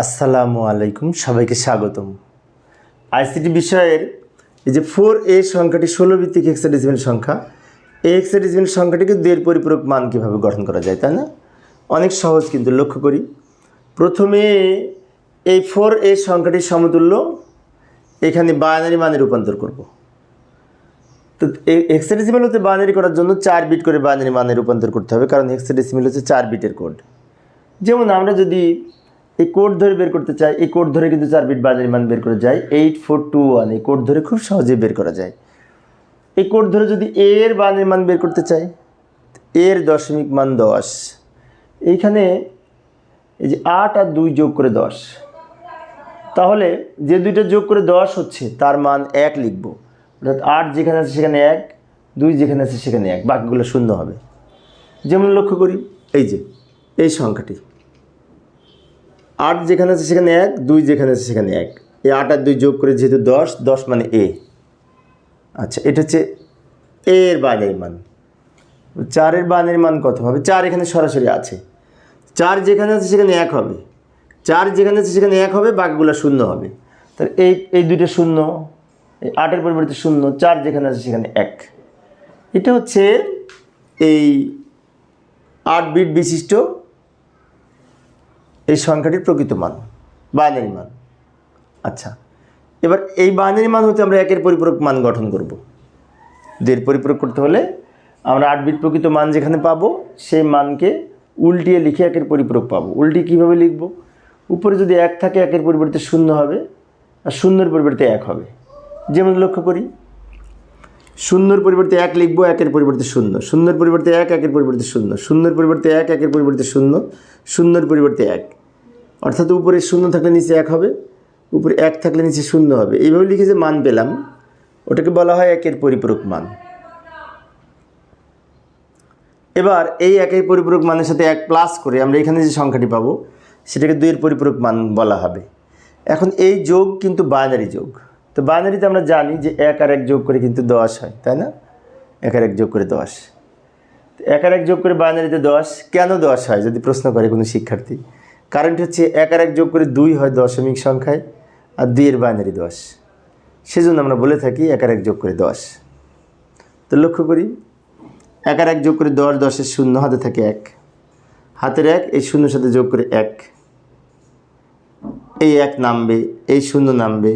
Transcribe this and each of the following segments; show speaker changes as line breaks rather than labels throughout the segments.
আসসালামু আলাইকুম, সবাইকে স্বাগতম। আইসিটি বিষয়ের এই যে ফোর এ সংখ্যাটি ষোলো ভিত্তিক হেক্সাডেসিমেল সংখ্যা, এই হেক্সাডেসিমেল সংখ্যাটিকে দুয়ের পরিপূরক মান কীভাবে গঠন করা যায়, তাই না? অনেক সহজ কিন্তু, লক্ষ্য করি। প্রথমে এই ফোর এ সংখ্যাটির সমতুল্য, এখানে বায়ানারি মানে রূপান্তর করব। তো হেক্সাডেসিমেল হতে বায়ানারি করার জন্য চার বিট করে বায়ানারি মানে রূপান্তর করতে হবে, কারণ হেক্সাডেসিমেল হচ্ছে চার বিটের কোড যেমন আমরা যদি এই কোড ধরে বের করতে চাই, এই কোড ধরে কিন্তু চার বিট বাজারি মান বের করা যায় এইট ফোর টু ওয়ান এই কোড ধরে খুব সহজে বের করা যায়। এই কোড ধরে যদি এর বানের মান বের করতে চাই এর দশমিক মান দশ। এইখানে এই যে আট আর দুই যোগ করে দশ। তাহলে যে দুইটা যোগ করে দশ হচ্ছে, তার মান এক লিখব। অর্থাৎ আট যেখানে আছে সেখানে এক, দুই যেখানে আছে সেখানে এক, বাকিগুলো শূন্য হবে। যেমন লক্ষ্য করি, এই যে, এই সংখ্যাটি। আট যেখানে আছে সেখানে এক, দুই যেখানে আছে সেখানে এক। এই আট আর দুই যোগ করে যেহেতু দশ দশ মানে এ। আচ্ছা এটা হচ্ছে এর বাইনের মান। চারের বানের মান কত হবে? চার এখানে সরাসরি আছে। চার যেখানে আছে সেখানে এক হবে। চার যেখানে আছে সেখানে এক হবে, বাকিগুলো শূন্য হবে। তাহলে এই এই দুইটা শূন্য, এই আটের পরিবর্তে শূন্য, চার যেখানে আছে সেখানে এক। এটা হচ্ছে এই আট বিট বিশিষ্ট এই সংখ্যাটির প্রকৃত মান বাইনারি মান। আচ্ছা এবার এই বাইনারি মান হতে আমরা একের পরিপূরক মান গঠন করব। দুইয়ের পরিপূরক করতে হলে আমরা আট বিট প্রকৃত মান যেখানে পাবো, সেই মানকে উল্টিয়ে লিখে একের পরিপূরক পাবো। উল্টি কীভাবে লিখব? উপরে যদি এক থাকে, একের পরিবর্তে শূন্য হবে, আর শূন্যের পরিবর্তে এক হবে। যেমন লক্ষ্য করি শূন্যর পরিবর্তে এক লিখব, একের পরিবর্তে শূন্য। শূন্যের পরিবর্তে এক, একের পরিবর্তে শূন্য। শূন্যের পরিবর্তে এক, একের পরিবর্তে শূন্য। শূন্যের পরিবর্তে এক। অর্থাৎ উপরে শূন্য থাকলে নিচে এক হবে, উপরে এক থাকলে নিচে শূন্য হবে। এইভাবে লিখে যে মান পেলাম, ওটাকে বলা হয় একের পরিপূরক মান। এবার এই একের পরিপূরক মানের সাথে এক প্লাস করে আমরা এখানে যে সংখ্যাটি পাবো, সেটাকে দুইয়ের পরিপূরক মান বলা হবে। এখন এই যোগ কিন্তু বাইনারি যোগ। তো বাইনারিতে আমরা জানি যে এক আর এক যোগ করে কিন্তু দশ হয়, তাই না? এক আর এক যোগ করে দশ। তো এক আর এক যোগ করে বাইনারিতে দশ, কেন দশ হয়, যদি প্রশ্ন করে কোনো শিক্ষার্থী? কারণটি হচ্ছে এক আর এক যোগ করে দুই হয় দশমিক সংখ্যায়, আর দুইয়ের বাইনারি দশ। সেজন্য আমরা বলে থাকি এক আর এক যোগ করে দশ। তো লক্ষ্য করি, এক আর এক যোগ করে দশ, দশের শূন্য হাতে থাকে এক। হাতের এক, এই শূন্যর সাথে যোগ করে এক। এই এক নামবে, এই শূন্য নামবে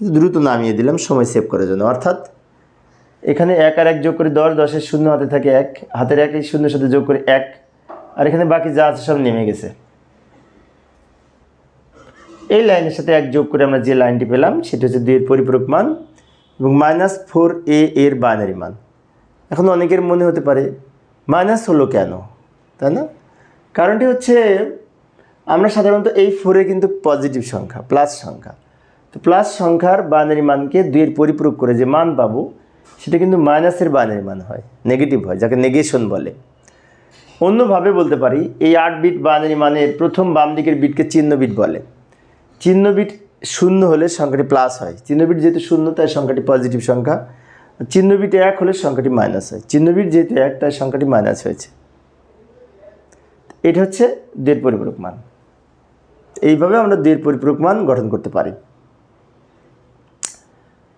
দ্রুত নামিয়ে দিলাম, সময় সেভ করার জন্য। অর্থাৎ এখানে এক আর এক যোগ করে দশ, দশের শূন্য হাতে থাকে এক, হাতের এক এই শূন্যের সাথে যোগ করে এক, আর এখানে বাকি যা আছে সব নেমে গেছে। এই লাইনের সাথে এক যোগ করে আমরা যে লাইনটি পেলাম, সেটা হচ্ছে দুইয়ের পরিপূরক মান এবং মাইনাস ফোর এ এর বাইনারি মান। এখন অনেকের মনে হতে পারে মাইনাস হলো কেন? তাই না? কারণটি হচ্ছে, আমরা সাধারণত এই ফোরে কিন্তু পজিটিভ সংখ্যা প্লাস সংখ্যা। তো প্লাস সংখ্যার বাইনারি মানকে দুইয়ের পরিপূরক করে যে মান পাবো, সেটা কিন্তু মাইনাসের বাইনারি মান হয় নেগেটিভ হয়, যাকে নেগেশন বলে। অন্যভাবে বলতে পারি, এই আট বিট বাইনারি মানের প্রথম বাম দিকের বিটকে চিহ্ন বিট বলে। চিহ্ন বিট শূন্য হলে সংখ্যাটি প্লাস হয়। চিহ্ন বিট যেহেতু শূন্য, তাই সংখ্যাটি পজিটিভ সংখ্যা। চিহ্ন বিট এক হলে সংখ্যাটি মাইনাস হয়। চিহ্ন বিট যেহেতু এক, তাই সংখ্যাটি মাইনাস হয়েছে। এটা হচ্ছে দেড় পরিপূরক মান। এইভাবে আমরা দেড় পরিপূরক মান গঠন করতে পারি।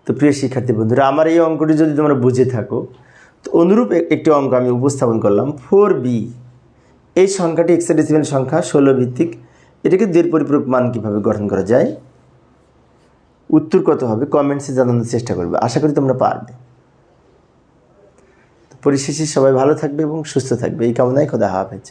তো প্রিয় শিক্ষার্থী বন্ধুরা, আমার এই অঙ্কটি যদি তোমরা বুঝে থাকো, তো অনুরূপ একটি অঙ্ক আমি উপস্থাপন করলাম ফোর বি এই সংখ্যাটি এক্সাডেসিমেল সংখ্যা ষোলো ভিত্তিক। এটাকে দেড় পরিপূরক মান কীভাবে গঠন করা যায়? উত্তর কত হবে? কমেন্টসে জানানোর চেষ্টা করবে। আশা করি তোমরা পারবে। পরিশেষে সবাই ভালো থাকবে এবং সুস্থ থাকবে। এই কামনায় খোদা হাফেজ।